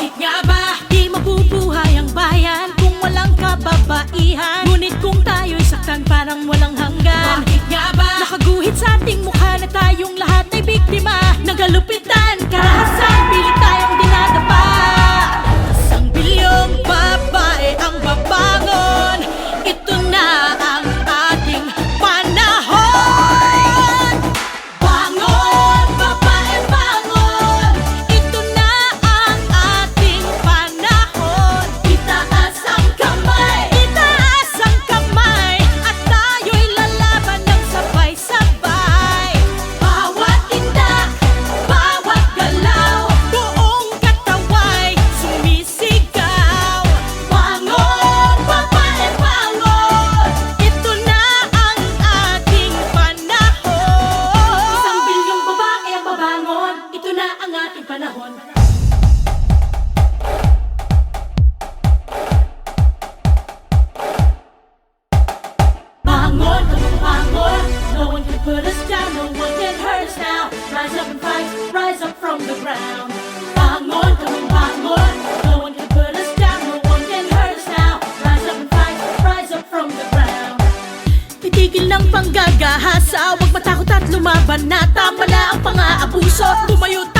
Bakit nga ba di mabubuhay ang bayan kung walang kababaihan? na ang ating panahon. Bangon, bangon, no one can put us down, no one can hurt us now. Rise up and fight, rise up from the ground. bansa Huwag matakot at lumaban na Tama na ang pang-aabuso. Tumayo tayo